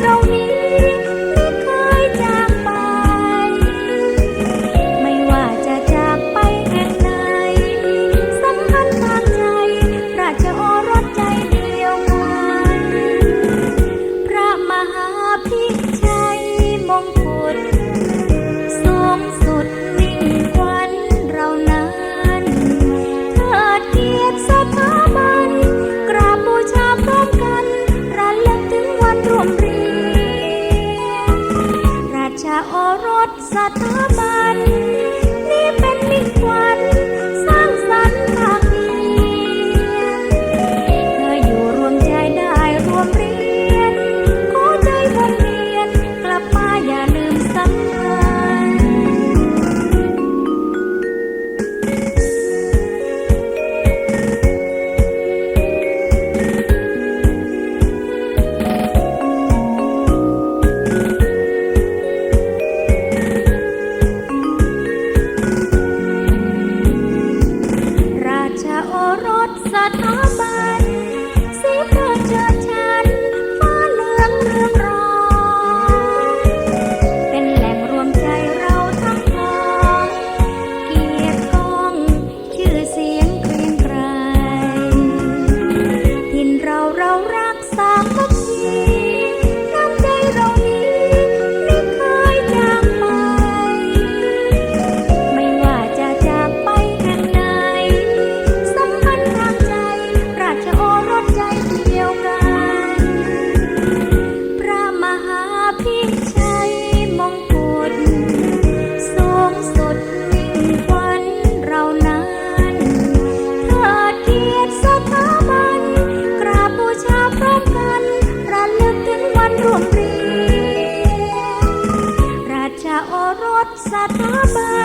don't need ชาโอรสสัตบัน นี่เป็นมิ่งควัน sa tabang